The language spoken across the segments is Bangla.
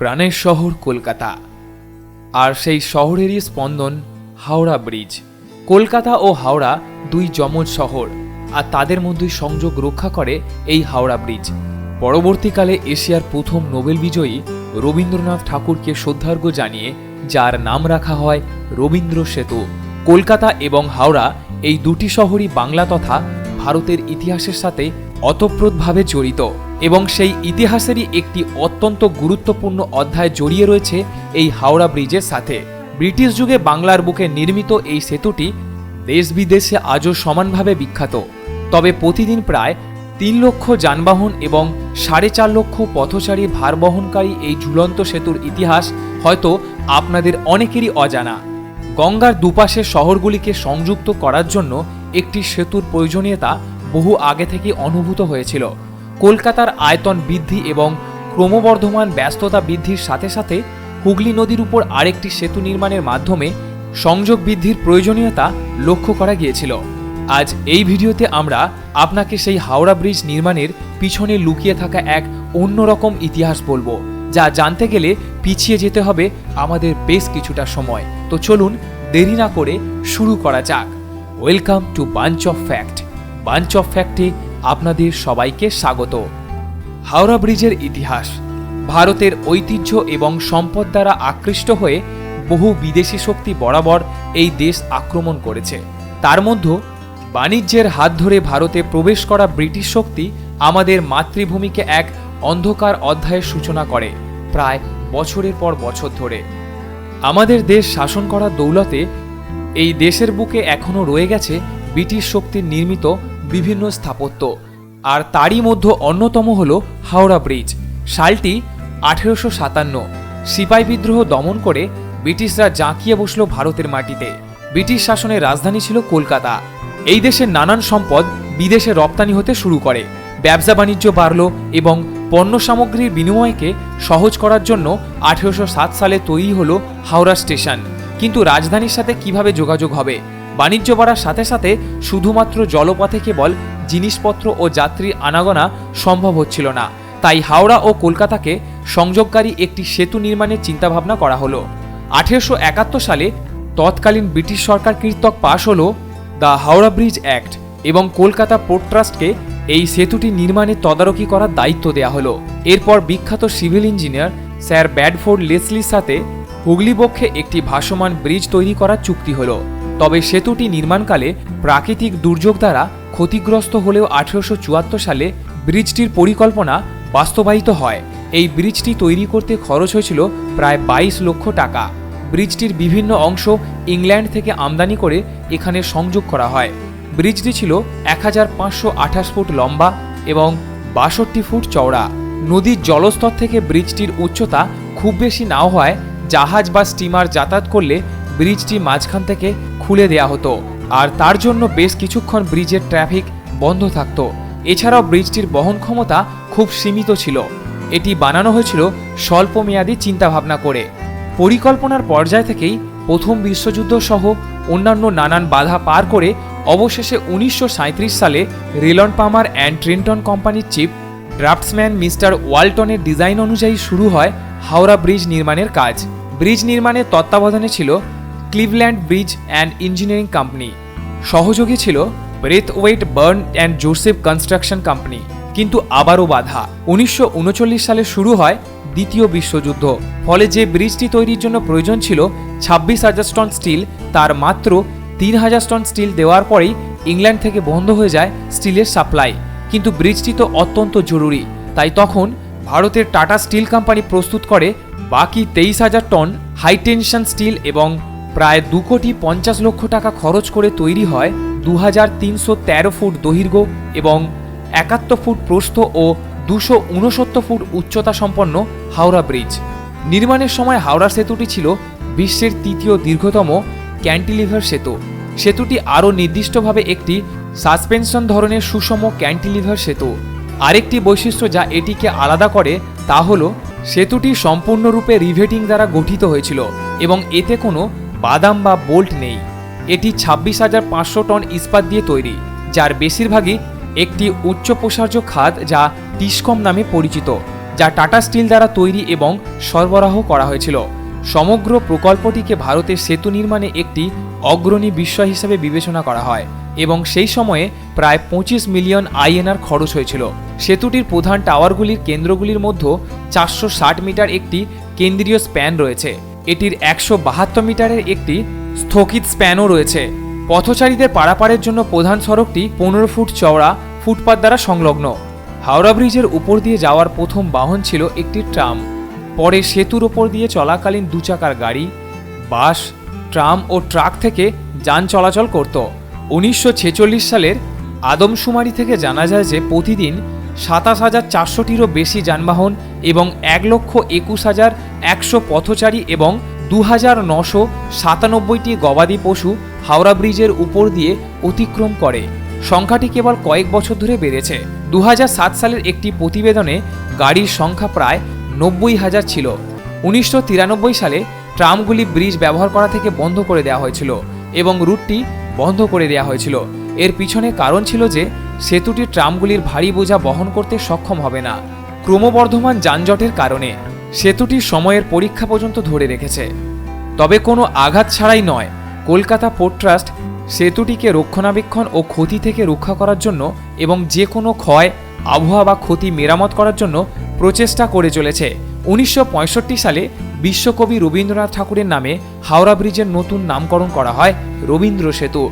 প্রাণের শহর কলকাতা। আর সেই শহরেরই স্পন্দন হাওড়া ব্রিজ। কলকাতা ও হাওড়া দুই যমজ শহর, আর তাদের মধ্যে সংযোগ রক্ষা করে এই হাওড়া ব্রিজ। পরবর্তীকালে এশিয়ার প্রথম নোবেল বিজয়ী রবীন্দ্রনাথ ঠাকুরকে শ্রদ্ধার্ঘ্য জানিয়ে, যার নাম রাখা হয় রবীন্দ্র সেতু। কলকাতা এবং হাওড়া এই দুটি শহরই বাংলা তথা ভারতের ইতিহাসের সাথে অতপ্রতভাবে জড়িত। এবং সেই ইতিহাসেরই একটি অত্যন্ত গুরুত্বপূর্ণ অধ্যায় জড়িয়ে রয়েছে এই হাওড়া ব্রিজের সাথে। ব্রিটিশ যুগে বাংলার বুকে নির্মিত এই সেতুটি দেশ বিদেশে আজও সমানভাবে বিখ্যাত। তবে প্রতিদিন প্রায় তিন লক্ষ যানবাহন এবং সাড়ে চার লক্ষ পথচারী ভার বহনকারী এই ঝুলন্ত সেতুর ইতিহাস হয়তো আপনাদের অনেকেরই অজানা। গঙ্গার দুপাশের শহরগুলিকে সংযুক্ত করার জন্য একটি সেতুর প্রয়োজনীয়তা বহু আগে থেকে অনুভূত হয়েছিল। কলকাতার আয়তন বৃদ্ধি এবং ক্রমবর্ধমান ব্যস্ততা বৃদ্ধির সাথে সাথে হুগলি নদীর উপর আরেকটি সেতু নির্মাণের মাধ্যমে সংযোগ বৃদ্ধির প্রয়োজনীয়তা লক্ষ্য করা গিয়েছিল। আজ এই ভিডিওতে আমরা আপনাকে সেই হাওড়া ব্রিজ নির্মাণের পিছনে লুকিয়ে থাকা এক অন্যরকম ইতিহাস বলব, যা জানতে গেলে পিছিয়ে যেতে হবে আমাদের বেশ কিছুটা সময়। তো চলুন দেরি না করে শুরু করা যাক। Welcome to bunch of fact bunch of ফ্যাক্টে আপনাদের সবাইকে স্বাগত। হাওড়া ব্রিজের ইতিহাস, ভারতের ঐতিহ্য এবং সম্পদ দ্বারা আকৃষ্ট হয়ে বহু বিদেশি শক্তি বরাবর এই দেশ আক্রমণ করেছে। তার মধ্যে বাণিজ্যের হাত ধরে ভারতে প্রবেশ করা ব্রিটিশ শক্তি আমাদের মাতৃভূমিকে এক অন্ধকার অধ্যায়ের সূচনা করে, প্রায় বছরের পর বছর ধরে। আমাদের দেশ শাসন করার দৌলতে এই দেশের বুকে এখনও রয়ে গেছে ব্রিটিশ শক্তির নির্মিত বিভিন্ন স্থাপত্য। আর তারই মধ্যে অন্যতম হল হাওড়া ব্রিজ। সালটি আঠেরোশো সাতান্ন। সিপাই বিদ্রোহ দমন করে ব্রিটিশরা জাঁকিয়ে বসল ভারতের মাটিতে। ব্রিটিশ শাসনের রাজধানী ছিল কলকাতা। এই দেশের নানান সম্পদ বিদেশে রপ্তানি হতে শুরু করে। ব্যবসা বাণিজ্য বাড়ল এবং পণ্য সামগ্রীর বিনিময়কে সহজ করার জন্য আঠেরোশো সাত সালে তৈরি হলো হাওড়া স্টেশন। কিন্তু রাজধানীর সাথে কীভাবে যোগাযোগ হবে? বাণিজ্য বাড়ার সাথে সাথে শুধুমাত্র জলপথে কেবল জিনিসপত্র ও যাত্রী আনাগোনা সম্ভব হচ্ছিল না। তাই হাওড়া ও কলকাতাকে সংযোগকারী একটি সেতু নির্মাণের চিন্তাভাবনা করা হলো। আঠেরোশো একাত্তর সালে তৎকালীন ব্রিটিশ সরকার কৃতক পাশ হল দ্য হাওড়া ব্রিজ অ্যাক্ট এবং কলকাতা পোর্ট ট্রাস্টকে এই সেতুটি নির্মাণে তদারকি করার দায়িত্ব দেওয়া হলো। এরপর বিখ্যাত সিভিল ইঞ্জিনিয়ার স্যার ব্যাডফোর্ড লেসলির সাথে হুগলি বক্ষে একটি ভাসমান ব্রিজ তৈরি করার চুক্তি হলো। তবে সেতুটি নির্মাণকালে প্রাকৃতিক দুর্যোগ দ্বারা ক্ষতিগ্রস্ত হলেও আঠেরোশো চুয়াত্তর সালে ব্রিজটির পরিকল্পনা বাস্তবায়িত হয়। এই ব্রিজটি তৈরি করতে খরচ হয়েছিল প্রায় বাইশ লক্ষ টাকা। ব্রিজটির বিভিন্ন অংশ ইংল্যান্ড থেকে আমদানি করে এখানে সংযোগ করা হয়। ব্রিজটি ছিল এক হাজার পাঁচশো আঠাশ ফুট লম্বা এবং বাষট্টি ফুট চওড়া। নদীর জলস্তর থেকে ব্রিজটির উচ্চতা খুব বেশি নাও হয় জাহাজ বা স্টিমার যাতায়াত করলে ব্রিজটি মাঝখান থেকে খুলে দেয়া হতো। আর তার জন্য বেশ কিছুক্ষণ ব্রিজের ট্রাফিক বন্ধ থাকতো। এছাড়াও ব্রিজটির বহন ক্ষমতা খুব সীমিত ছিল। এটি বানানো হয়েছিল স্বল্পমেয়াদী চিন্তাভাবনা করে। পরিকল্পনার পর্যায় থেকেই প্রথম বিশ্বযুদ্ধ সহ অন্যান্য নানান বাধা পার করে অবশেষে উনিশশো সাঁইত্রিশ সালে রেলন পামার অ্যান্ড ট্রিন্টন কোম্পানির চিফ ড্রাফটসম্যান মিস্টার ওয়ালটনের ডিজাইন অনুযায়ী শুরু হয় হাওড়া ব্রিজ নির্মাণের কাজ। ব্রিজ নির্মাণের তত্ত্বাবধানে ছিল Cleveland bridge and engineering company. সহযোগী ছিল Braithwaite Burn and Joseph construction company, কিন্তু আবারও বাধা। উনিশশো উনচল্লিশ সালে শুরু হয় দ্বিতীয় বিশ্বযুদ্ধ। ফলে যে ব্রিজটি তৈরির জন্য প্রয়োজন ছিল ছাব্বিশ হাজার টন স্টিল, তার মাত্র তিন হাজার টন স্টিল দেওয়ার পরেই ইংল্যান্ড থেকে বন্ধ হয়ে যায় স্টিলের সাপ্লাই। কিন্তু ব্রিজটি তো অত্যন্ত জরুরি, তাই তখন ভারতের টাটা স্টিল কোম্পানি প্রস্তুত করে বাকি তেইশ হাজার টন হাই টেনশন স্টিল এবং প্রায় দু কোটি পঞ্চাশ লক্ষ টাকা খরচ করে তৈরি হয় দু হাজার তিনশো তেরো ফুট দৈর্ঘ্য এবং একাত্তর ফুট প্রস্থ ও দুশো উনসত্তর ফুট উচ্চতা সম্পন্ন হাওড়া ব্রিজ। নির্মাণের সময় হাওড়া সেতুটি ছিল বিশ্বের তৃতীয় দীর্ঘতম ক্যান্টিলিভার সেতু। সেতুটি আরও নির্দিষ্টভাবে একটি সাসপেনশন ধরনের সুষম ক্যান্টিলিভার সেতু। আরেকটি বৈশিষ্ট্য যা এটিকে আলাদা করে তা হল, সেতুটি সম্পূর্ণরূপে রিভেটিং দ্বারা গঠিত হয়েছিল এবং এতে কোনো বাদাম বা বোল্ট নেই। এটি ছাব্বিশ হাজার পাঁচশো টন ইস্পাত দিয়ে তৈরি, যার বেশিরভাগই একটি উচ্চ প্রসার্য খাত যা টিসকম নামে পরিচিত, যা টাটা স্টিল দ্বারা তৈরি এবং সরবরাহ করা হয়েছিল। সমগ্র প্রকল্পটিকে ভারতের সেতু নির্মাণে একটি অগ্রণী বিষয় হিসেবে বিবেচনা করা হয় এবং সেই সময়ে প্রায় পঁচিশ মিলিয়ন আইএনআর খরচ হয়েছিল। সেতুটির প্রধান টাওয়ারগুলির কেন্দ্রগুলির মধ্যে চারশো ষাট মিটার একটি কেন্দ্রীয় স্প্যান রয়েছে। এটির একশো বাহাত্তর মিটারের একটি স্থগিত স্প্যানও রয়েছে। পথচারীদের পারাপারের জন্য প্রধান সড়কটি পনেরো ফুট চওড়া ফুটপাত দ্বারা সংলগ্ন। হাওড়া ব্রিজের উপর দিয়ে যাওয়ার প্রথম বাহন ছিল একটি ট্রাম। পরে সেতুর ওপর দিয়ে চলাকালীন দু চাকার গাড়ি, বাস, ট্রাম ও ট্রাক থেকে যান চলাচল করত। উনিশশো ছেচল্লিশ সালের আদমশুমারি থেকে জানা যায় যে প্রতিদিন সাতাশ হাজার চারশোটিরও বেশি যানবাহন এবং এক লক্ষ একুশ হাজার একশো পথচারী এবং দু হাজার নশো সাতানব্বইটি গবাদি পশু হাওড়া ব্রিজের উপর দিয়ে অতিক্রম করে। সংখ্যাটি কেবল কয়েক বছর ধরে বেড়েছে। দু হাজার সাত সালের একটি প্রতিবেদনে গাড়ির সংখ্যা প্রায় নব্বই হাজার ছিল। উনিশশো তিরানব্বই সালে ট্রামগুলি ব্রিজ ব্যবহার করা থেকে বন্ধ করে দেওয়া হয়েছিল এবং রুটটি বন্ধ করে দেওয়া হয়েছিল। এর পিছনে কারণ ছিল যে, সেতুটি ট্রামগুলির ভারী বোঝা বহন করতে সক্ষম হবে না। ক্রমবর্ধমান যানজটের কারণে সেতুটি সময়ের পরীক্ষা পর্যন্ত ধরে রেখেছে। তবে কোনো আঘাত ছাড়াই নয়, কলকাতা পোর্ট ট্রাস্ট সেতুটিকে রক্ষণাবেক্ষণ ও ক্ষতি থেকে রক্ষা করার জন্য এবং যে কোনো ক্ষয়, আবহাওয়া বা ক্ষতি মেরামত করার জন্য প্রচেষ্টা করে চলেছে। উনিশশো পঁয়ষট্টি সালে বিশ্বকবি রবীন্দ্রনাথ ঠাকুরের নামে হাওড়া ব্রিজের নতুন নামকরণ করা হয় রবীন্দ্র সেতু।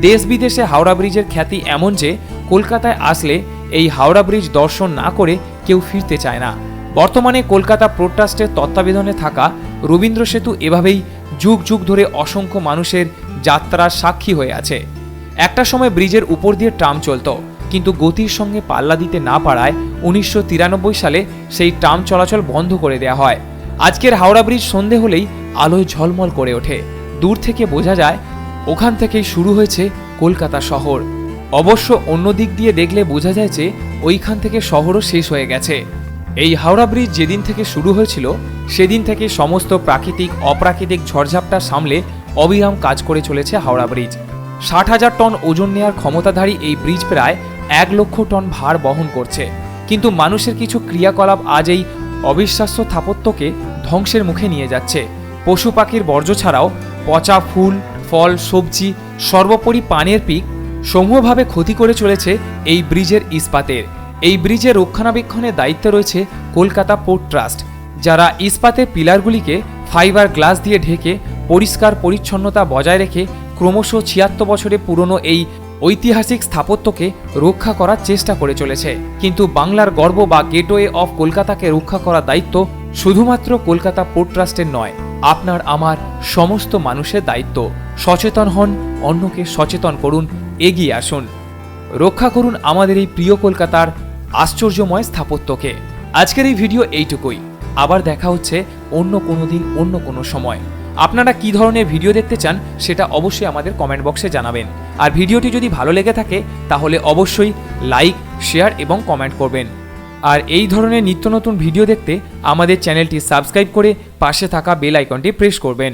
দেশ বিদেশে হাওড়া ব্রিজের খ্যাতি এমন যে, কলকাতায় আসলে এই হাওড়া ব্রিজ দর্শন না করে কেউ ফিরতে চায় না। বর্তমানে কলকাতা ট্রাস্টের তত্ত্বাবধানে থাকা রবীন্দ্র সেতু এভাবেই যুগ যুগ ধরে অসংখ্য মানুষের যাত্রার সাক্ষী হয়ে আছে। একটা সময় ব্রিজের উপর দিয়ে ট্রাম চলত, কিন্তু গতির সঙ্গে পাল্লা দিতে না পারায় উনিশশো তিরানব্বই সালে সেই ট্রাম চলাচল বন্ধ করে দেওয়া হয়। আজকের হাওড়া ব্রিজ সন্ধে হলেই আলোয় ঝলমল করে ওঠে। দূর থেকে বোঝা যায়, ওখান থেকেই শুরু হয়েছে কলকাতা শহর। অবশ্য অন্য দিক দিয়ে দেখলে বোঝা যায় যে ওইখান থেকে শহরও শেষ হয়ে গেছে। এই হাওড়া ব্রিজ যেদিন থেকে শুরু হয়েছিল, সেদিন থেকে সমস্ত প্রাকৃতিক, অপ্রাকৃতিক ঝড়ঝাপটা সামলে অবিরাম কাজ করে চলেছে হাওড়া ব্রিজ। ষাট হাজার টন ওজন নেওয়ার ক্ষমতাধারী এই ব্রিজ প্রায় এক লক্ষ টন ভার বহন করছে। কিন্তু মানুষের কিছু ক্রিয়াকলাপ আজ এই অবিশ্বাস্য স্থাপত্যকে ধ্বংসের মুখে নিয়ে যাচ্ছে। পশু পাখির বর্জ্য ছাড়াও পচা ফুল, ফল, সবজি, সর্বোপরি পানের পিক সমূহভাবে ক্ষতি করে চলেছে এই ব্রিজের ইস্পাতের। এই ব্রিজের রক্ষণাবেক্ষণের দায়িত্বে রয়েছে কলকাতা পোর্ট ট্রাস্ট, যারা ইস্পাতের পিলারগুলিকে ফাইবার গ্লাস দিয়ে ঢেকে পরিষ্কার পরিচ্ছন্নতা বজায় রেখে ক্রমশ ছিয়াত্তর বছরে পুরনো এই ঐতিহাসিক স্থাপত্যকে রক্ষা করার চেষ্টা করে চলেছে। কিন্তু বাংলার গর্ব বা গেটওয়ে অফ কলকাতাকে রক্ষা করার দায়িত্ব শুধুমাত্র কলকাতা পোর্ট ট্রাস্টের নয়, আপনার, আমার সমস্ত মানুষের দায়িত্ব। সচেতন হন, অন্যকে সচেতন করুন এগিয়ে আসুন। রক্ষা করুন আমাদের এই প্রিয় কলকাতার আশ্চর্যময় স্থাপত্যকে। আজকের এই ভিডিও এইটুকুই। আবার দেখা হচ্ছে অন্য কোনো দিন, অন্য কোনো সময়। আপনারা কি ধরনের ভিডিও দেখতে চান সেটা অবশ্যই আমাদের কমেন্ট বক্সে জানাবেন। আর ভিডিওটি যদি ভালো লেগে থাকে, তাহলে অবশ্যই লাইক শেয়ার এবং কমেন্ট করবেন। আর এই ধরনের নিত্য নতুন ভিডিও দেখতে আমাদের চ্যানেলটি সাবস্ক্রাইব করে পাশে থাকা বেল আইকনটি প্রেস করবেন।